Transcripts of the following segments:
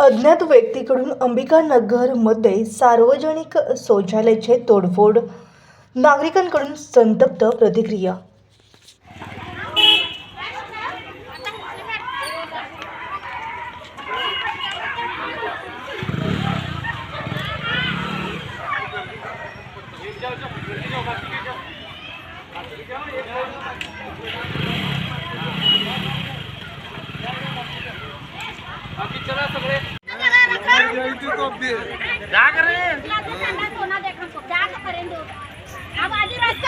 अज्ञात व्यक्तीकडून अंबिकानगरमध्ये सार्वजनिक शौचालयाचे तोडफोड. नागरिकांकडून संतप्त प्रतिक्रिया.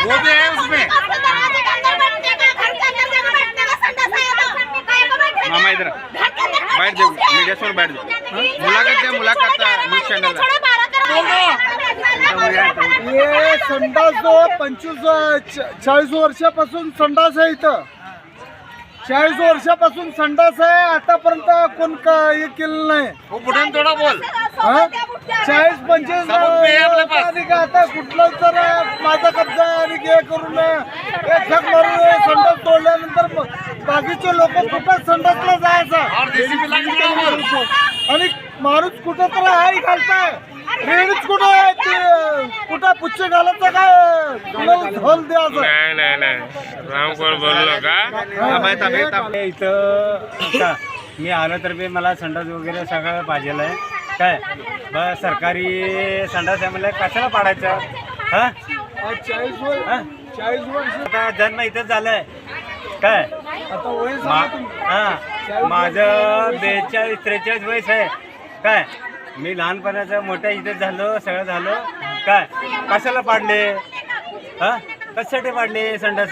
वो भी है उसमें मामा इधर. बैठ जाओ मीडिया समोर बैठ जाओ मुलाखत द्या मुलाखत न्यूज चॅनलला हे संडास जो पंचवीस चाळीस वर्षापासून संडास आहे इथं. चाळीस वर्षापासून संडास आहे आतापर्यंत कोण का- हे केलं नाही. वो पुढे थोडा बोल. हा? चाळीस पंचवीस है आता कुठलं तर माझा कब्जा हे करून एक झक मारून हे संडास तोडल्यानंतर बाकीचे लोक कुठं संडासला जायचा? आणि माणूस कुठं तर हाय घालताय. रेडीच कुठं आहे कुठं पुच्छ घालायचं काय? ढोल द्यायचं? नाही नाही नाही. रामकोर बोललो का इथं का मी आलो तर बी मला संडास वगैरे सगळं पाहिजे आहे. काय? सरकारी संडास आहे म्हणलं कशाला पाडायचं? हा? चाळीस वर्ष हा? जन्म इथंच झालंय. काय. हा. माझं बेचाळीस त्रेचाळीस वयस आहे. काय? मी लहानपणाचं मोठ्या इथेच झालो सगळं झालो. काय? कशाला पाडले? हा? कशासाठी पाडले संडास?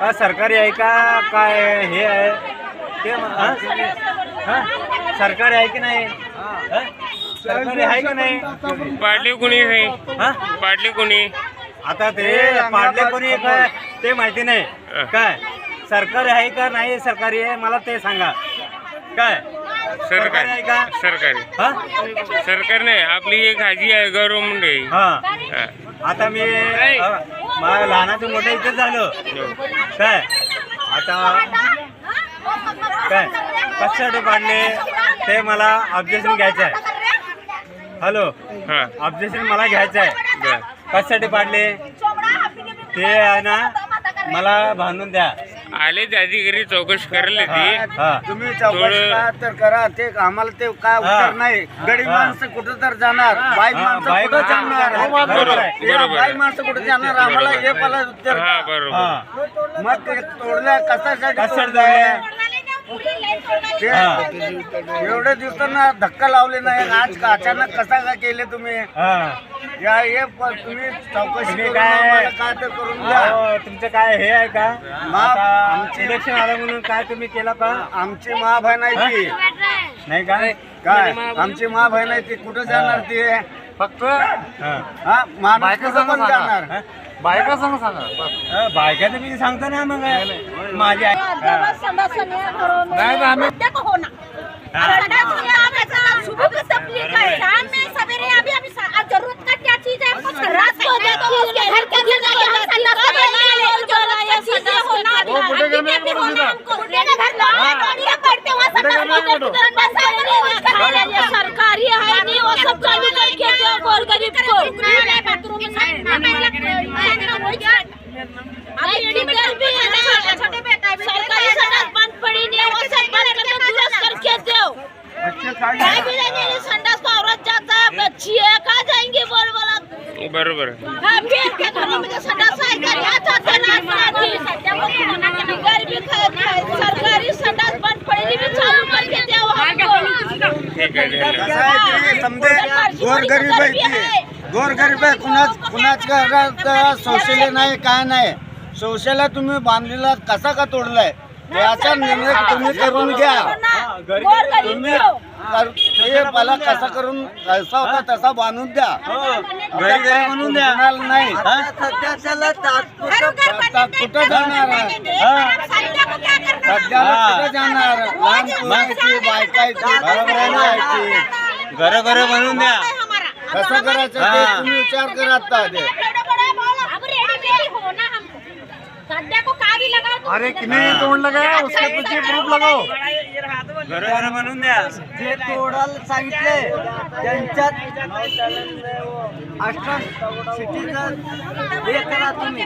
का सरकारी आहे का? काय हे आहे? ते हा? हा? सरकारी आहे की नाही? हा? सरकारी आहे की नाही? पाडले कुणी हे? हा? पाडले कुणी? आता ते पाडले कोणी काय? ते माहिती नाही. काय? सरकारी आहे का नाही सरकारी आहे? मला ते सांगा. काय? सरकारी. आहे सरकारी का? सरकारी. हा? सरकार नाही आपली एक हाजी आहे हा. हा. आता मी माझ्या लहानाचं मोठं इथेच झालं. काय? आता काय? कशासाठी पाडले? ते मला ऑब्जेक्शन घ्यायचं आहे. हॅलो. हा. ऑब्जेक्शन मला घ्यायचं आहे कशासाठी पाडले? ते आहे ना मला बांधून द्या. आले ते अधिकारी चौकशी करायला ती. हा तुम्ही थोडं- चौकशी करा तर करा. ते आम्हाला ते काय उत्तर नाही. गरीब हा. माणसं कुठं तर जाणार? बाईक हा, माणसं कुठं माणसं- जाणार? हो, बरोबर बरोबर आहे. बरोबर. माणसं कुठं जाणार? आम्हाला हे मला उत्तर हा द्या. बरोबर. हा. मग ते तोडल्या कशासाठी कशासाठी तोडलंय? ते. एवढ्या दिवसांना धक्का लावले नाही. आज का अचानक कसा काय केले तुम्ही? हा. या हे प- तुम्ही चौकशी तुम्ही करून काय- आम्हाला काय तर करून द्या. अहो, तुमचं काय हे आहे का? आता आमची- इलेक्शन आलं म्हणून काय तुम्ही केलं का? आमची मा ती. नाही का? काय? आमची मा ती. कुठं जाणार ती? फक्त हा. हा माणूस कुठं पण जाणार. हा? हा, बायका तर मी सांगतो ना मग. माझी आई- हा. नाही आम्ही सरकारी है नहीं वो सब चालू करके दो और गरीब को अभी टीचर हमको। ठीक आहे गोरगरीब आहे ती गोरगरीब आहे कुणाच कुणाच घरात शौचालय नाही काय नाही. शौचालय तुम्ही बांधलेला कसा का तोडलाय? याचा निर्णय तुम्ही करून घ्या. हे मला कसा करून कसा होता तसा बांधून द्या. घरी घरी म्हणून द्या. नाही. हा? आता कुठं जाणार? हा? सध्याला कुठं जाणार लहान मुलं आहेत ती, बायका आहेत ती, घराघराला आहेत ती. घरोघर बनवून द्या. कसं करायचं ते हा. तुम्ही विचार करा आता ते तुम अरे किने तोड़ लगाया उसके पीछे प्रूफ लगाओ. घरोघर म्हणून द्या. जे तोडाल सांगितले त्यांच्यात अष्टा सिटीचा हे करा तुम्ही.